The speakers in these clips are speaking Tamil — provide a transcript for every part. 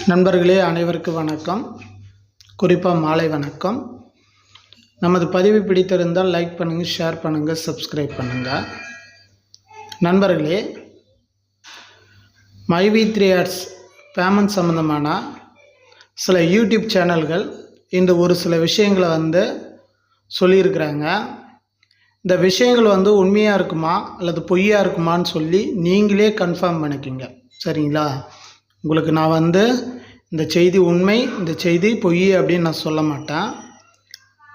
நண்பர்களே அனைவருக்கு வணக்கம். குறிப்பாக மாலை வணக்கம். நமது பதிவு பிடித்திருந்தால் லைக் பண்ணுங்கள் ஷேர் பண்ணுங்கள் சப்ஸ்கிரைப் பண்ணுங்கள் நண்பர்களே மைவி த்ரீ ஆர்ட்ஸ் பேமெண்ட் சம்மந்தமான சில யூடியூப் சேனல்கள் இந்த ஒரு சில விஷயங்களை வந்து சொல்லியிருக்கிறாங்க. இந்த விஷயங்கள் வந்து உண்மையாக இருக்குமா அல்லது பொய்யாக இருக்குமான்னு சொல்லி நீங்களே கன்ஃபார்ம் பண்ணிக்கோங்க. சரிங்களா? உங்களுக்கு நான் வந்து இந்த செய்தி உண்மை இந்த செய்தி பொய் அப்படின்னு நான் சொல்ல மாட்டேன்.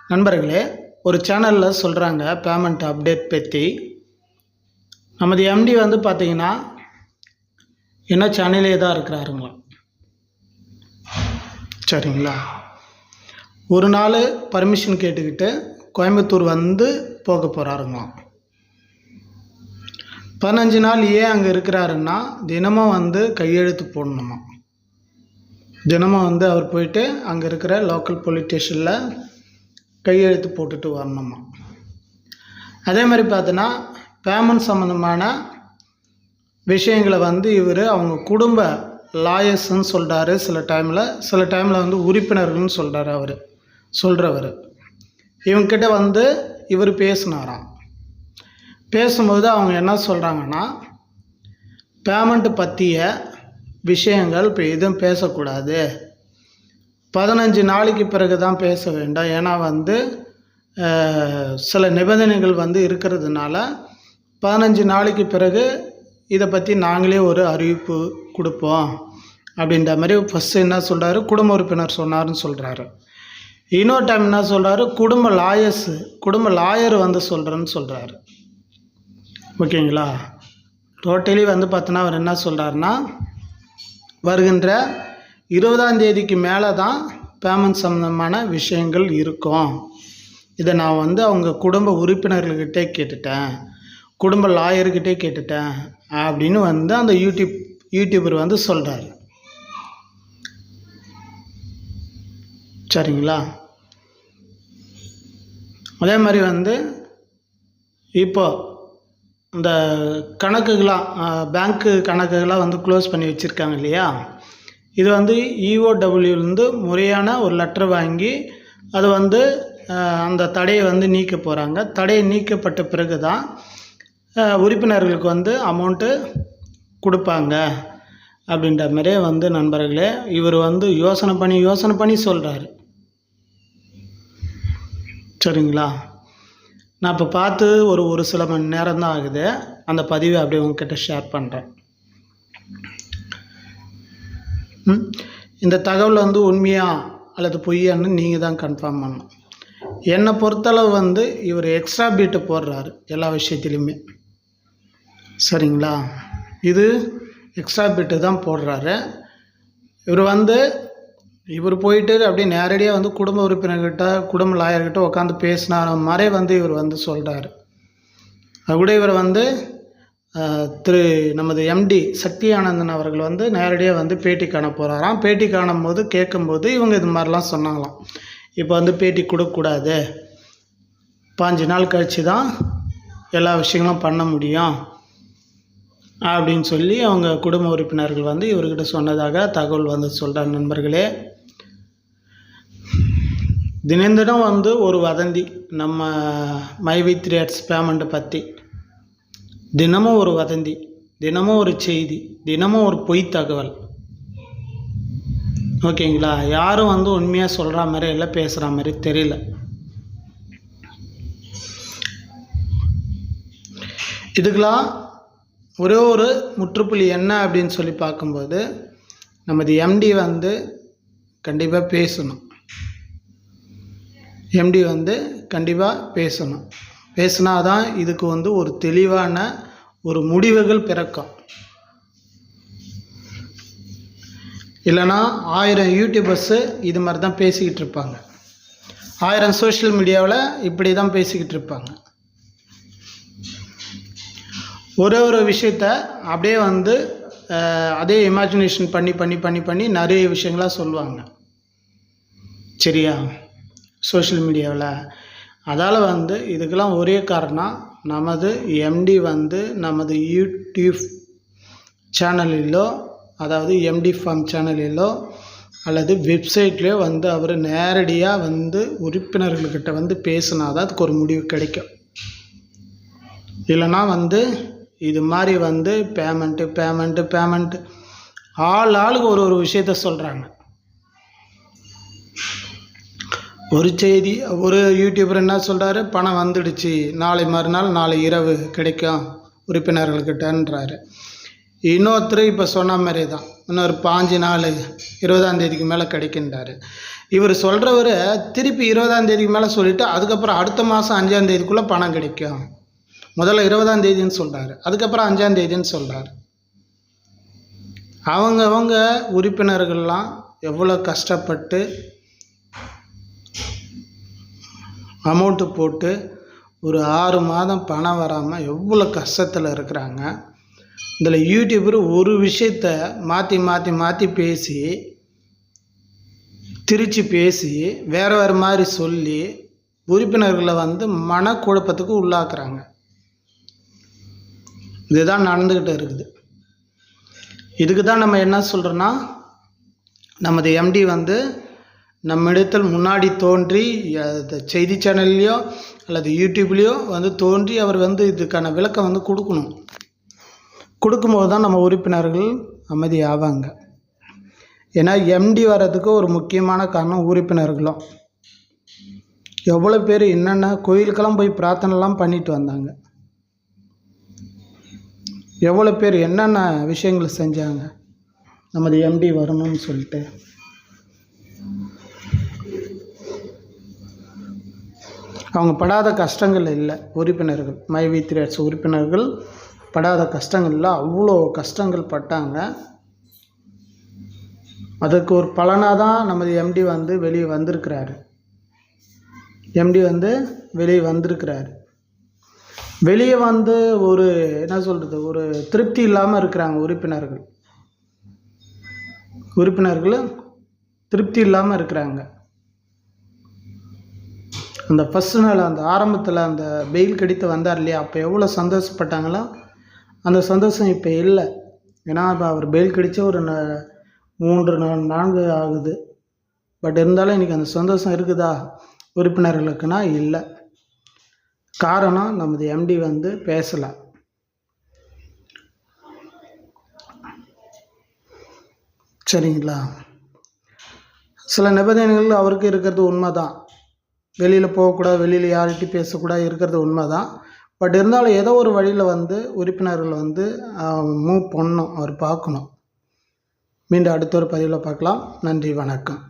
நண்பர்களே ஒரு சேனலில் சொல்கிறாங்க பேமெண்ட் அப்டேட் பற்றி நமது எம்டி வந்து பார்த்தீங்கன்னா என்ன சேனலே தான் இருக்கிறாருங்களா? சரிங்களா? ஒரு நாள் பர்மிஷன் கேட்டுக்கிட்டு கோயம்புத்தூர் வந்து போக போகிறாருங்களாம் பதினஞ்சு நாள் ஏன் அங்கே இருக்கிறாருன்னா தினமும் வந்து கையெழுத்து போடணுமா. தினமும் வந்து அவர் போயிட்டு அங்கே இருக்கிற லோக்கல் போலீஸ் ஸ்டேஷனில் கையெழுத்து போட்டுட்டு வரணுமா. அதே மாதிரி பார்த்தோன்னா பேமெண்ட் சம்மந்தமான விஷயங்களை வந்து இவர் அவங்க குடும்ப லாயர்ஸ்ன்னு சொல்கிறாரு சில டைமில் சில டைமில் வந்து உறுப்பினர்கள்னு சொல்கிறாரு அவர் சொல்கிறவர் இவங்கக்கிட்ட வந்து இவர் பேசினாராம். பேசும்போது அவங்க என்ன சொல்கிறாங்கன்னா பேமெண்ட்டு பற்றிய விஷயங்கள் இப்போ எதுவும் பேசக்கூடாது. பதினஞ்சு நாளைக்கு பிறகு தான் பேச வேண்டும். ஏன்னா வந்து சில நிபந்தனைகள் வந்து இருக்கிறதுனால பதினஞ்சு நாளைக்கு பிறகு இதை பற்றி நாங்களே ஒரு அறிவிப்பு கொடுப்போம். அப்படின்ற மாதிரி ஃபஸ்ட்டு என்ன சொல்கிறாரு குடும்ப உறுப்பினர் சொன்னார்னு சொல்கிறாரு இன்னொரு டைம் என்ன சொல்கிறாரு குடும்ப லாயர்ஸு குடும்ப லாயர் வந்து சொல்கிறேன்னு சொல்கிறாரு ஓகேங்களா? டோட்டலி வந்து பார்த்தோன்னா அவர் என்ன சொல்கிறாருன்னா வருகின்ற இருபதாம் தேதிக்கு மேலே தான் பேமெண்ட் சம்மந்தமான விஷயங்கள் இருக்கும். இதை நான் வந்து அவங்க குடும்ப உறுப்பினர்கள்கிட்டே கேட்டுட்டேன். குடும்ப லாயர்கிட்டே கேட்டுட்டேன் அப்படின்னு வந்து அந்த யூடியூப் யூடியூபர் வந்து சொல்கிறாரு சரிங்களா? அதே மாதிரி வந்து இப்போது இந்த கணக்குகளாம் பேங்க்கு கணக்குகளாம் வந்து க்ளோஸ் பண்ணி வச்சுருக்காங்க இல்லையா? இது வந்து இஓடபிள்யூலேருந்து முறையான ஒரு லெட்டர் வாங்கி அது வந்து அந்த தடையை வந்து நீக்க போகிறாங்க தடை நீக்கப்பட்ட பிறகு தான் உறுப்பினர்களுக்கு வந்து அமௌண்ட்டு கொடுப்பாங்க அப்படின்ற மாதிரியே வந்து நண்பர்களே இவர் வந்து யோசனை பண்ணி யோசனை பண்ணி சொல்கிறாரு சரிங்களா? நான் இப்போ பார்த்து ஒரு ஒரு சில மணி நேரம் தான் ஆகுது. அந்த பதிவை அப்படியே உங்ககிட்ட ஷேர் பண்ணுறேன் ம்? இந்த தகவல் வந்து உண்மையா அல்லது பொய்யான்னு நீங்கள் தான் கன்ஃபார்ம் பண்ணணும். என்னை பொறுத்தளவு வந்து இவர் எக்ஸ்ட்ரா பீட்டு போடுறாரு எல்லா விஷயத்துலையுமே சரிங்களா? இது எக்ஸ்ட்ரா பீட்டு தான் போடுறாரு. இவர் வந்து இவர் போயிட்டு அப்படியே நேரடியாக வந்து குடும்ப உறுப்பினர்கிட்ட குடும்ப லாயர்கிட்ட உட்காந்து பேசினார. மாதிரி வந்து இவர் வந்து சொல்கிறாரு அது கூட இவர் வந்து திரு நமது எம்டி சக்தி ஆனந்தன் அவர்கள் வந்து நேரடியாக வந்து பேட்டி காண போகிறாராம் பேட்டி காணும் போது கேட்கும்போது இவங்க இது மாதிரிலாம் சொன்னாங்களாம். இப்போ வந்து பேட்டி கொடுக்கக்கூடாது பாஞ்சு நாள் கழித்து தான் எல்லா விஷயங்களும் பண்ண முடியும். அப்படின்னு சொல்லி அவங்க குடும்ப உறுப்பினர்கள் வந்து இவர்கிட்ட சொன்னதாக தகவல் வந்து சொல்கிறார் நண்பர்களே. தினம் தினம் வந்து ஒரு வதந்தி. நம்ம மைவி த்ரீ அட்ஸ் பேமெண்ட்டை பற்றி தினமும் ஒரு வதந்தி. தினமும் ஒரு செய்தி. தினமும் ஒரு பொய் தகவல். ஓகேங்களா? யாரும் வந்து உண்மையாக சொல்கிற மாதிரி இல்லை பேசுகிற மாதிரி தெரியல. இதுக்கெலாம் ஒரே ஒரு முற்றுப்புள்ளி என்ன அப்படின்னு சொல்லி பார்க்கும்போது நமது எம்டி வந்து கண்டிப்பாக பேசணும். எம்டி வந்து கண்டிப்பாக பேசணும். பேசினா தான் இதுக்கு வந்து ஒரு தெளிவான ஒரு முடிவுகள் பிறக்கும். இல்லைன்னா ஆயிரம் யூடியூபர்ஸு இது மாதிரி தான் பேசிக்கிட்டு இருப்பாங்க. ஆயிரம் சோஷியல் மீடியாவில் இப்படி தான் பேசிக்கிட்டு இருப்பாங்க. ஒரு ஒரு விஷயத்த அப்படியே வந்து அதே இமேஜினேஷன் பண்ணி பண்ணி பண்ணி பண்ணி நிறைய விஷயங்களாக சொல்லுவாங்க. சரியா? சோஷியல் மீடியாவில். அதால் வந்து இதுக்கெல்லாம் ஒரே காரணம் நமது எம்டி வந்து நமது யூடியூப் சேனலிலோ அதாவது எம்டி ஃபார்ம் சேனலிலோ அல்லது வெப்சைட்லேயோ வந்து அவர் நேரடியாக வந்து உறுப்பினர்கள்கிட்ட வந்து பேசினா தான் அதுக்கு ஒரு முடிவு கிடைக்கும். இல்லைன்னா வந்து இது மாதிரி வந்து பேமெண்ட்டு பேமெண்ட்டு பேமெண்ட்டு ஆள் ஆளுக்கு ஒரு ஒரு விஷயத்த சொல்கிறாங்க ஒரு செய்தி ஒரு யூடியூபர் என்ன சொல்கிறாரு பணம் வந்துடுச்சு. நாளை மறுநாள் நாளை இரவு கிடைக்கும் உறுப்பினர்கள்கிட்டன்றாரு. இன்னொருத்தர் இப்போ சொன்ன மாதிரி தான் இன்னொரு பாஞ்சு நாள் இருபதாம் தேதிக்கு மேலே கிடைக்கின்றாரு. இவர் சொல்கிறவர் திருப்பி இருபதாம் தேதிக்கு மேலே சொல்லிவிட்டு அதுக்கப்புறம் அடுத்த மாதம் அஞ்சாம் தேதிக்குள்ளே பணம் கிடைக்கும். முதல்ல இருபதாம் தேதின்னு சொல்கிறாரு அதுக்கப்புறம் அஞ்சாம் தேதின்னு சொல்கிறாரு அவங்கவங்க உறுப்பினர்கள்லாம் எவ்வளோ கஷ்டப்பட்டு அமௌண்ட்டு போட்டு ஒரு ஆறு மாதம் பணம் வராமல் எவ்வளோ கஷ்டத்தில் இருக்கிறாங்க. இதில் யூடியூபர் ஒரு விஷயத்த மாற்றி மாற்றி மாற்றி பேசி திரிச்சு பேசி வேறு வேறு மாதிரி சொல்லி உறுப்பினர்களை வந்து மனக்குழப்பத்துக்கு உள்ளாக்குறாங்க. இதுதான் நடந்துக்கிட்டு இருக்குது. இதுக்கு தான் நம்ம என்ன சொல்கிறோன்னா நமது எம்டி வந்து நம்மிடத்தில் முன்னாடி தோன்றி செய்தி சேனல்லையோ அல்லது யூடியூப்லேயோ வந்து தோன்றி அவர் வந்து இதுக்கான விளக்கம் வந்து கொடுக்கணும். கொடுக்கும்போது தான் நம்ம உறுப்பினர்கள் அமைதி ஆவாங்க ஏன்னா எம்டி வர்றதுக்கு ஒரு முக்கியமான காரணம் உறுப்பினர்களும். எவ்வளோ பேர் என்னென்ன கோயிலுக்கெல்லாம் போய் பிரார்த்தனைலாம் பண்ணிட்டு வந்தாங்க. எவ்வளோ பேர் என்னென்ன விஷயங்கள் செஞ்சாங்க. நமது எம்டி வரணும்னு சொல்லிட்டு. அவங்க படாத கஷ்டங்கள் இல்லை. உறுப்பினர்கள் மை வி த்ரீ உறுப்பினர்கள் படாத கஷ்டங்கள்ல அவ்வளோ கஷ்டங்கள் பட்டாங்க. அதுக்கு ஒரு பலனாக தான் நமது எம்டி வந்து வெளியே வந்திருக்கிறாரு. எம்டி வந்து வெளியே வந்திருக்கிறாரு. வெளியே வந்து ஒரு என்ன சொல்கிறது ஒரு திருப்தி இல்லாமல் இருக்கிறாங்க உறுப்பினர்கள். உறுப்பினர்கள் திருப்தி இல்லாமல் இருக்கிறாங்க. அந்த ஃபஸ்ட் நாள் அந்த ஆரம்பத்தில் அந்த வெயில் கடித்து வந்தார் இல்லையா? அப்போ எவ்வளோ சந்தோஷப்பட்டாங்களோ? அந்த சந்தோஷம் இப்போ இல்லை. ஏன்னா இப்போ அவர் பெயில் கடித்து ஒரு ந மூன்று நாலு நான்கு ஆகுது. பட் இருந்தாலும் இன்றைக்கி அந்த சந்தோஷம் இருக்குதா? உறுப்பினர்களுக்குன்னா இல்லை. காரணம் நமது எம்டி வந்து பேசலை. சரிங்களா? சில நிபந்தனைகள் அவருக்கு இருக்கிறது உண்மை தான் வெளியில் போகக்கூடாது வெளியில் யார்கிட்டையும் பேசக்கூடாது இருக்கிறது உண்மை தான் பட் இருந்தாலும் ஏதோ ஒரு வழியில் வந்து உறுப்பினர்கள் வந்து மூவ் பண்ணணும் அவர் பார்க்கணும். மீண்டும் அடுத்த ஒரு பதிவில் பார்க்கலாம். நன்றி வணக்கம்.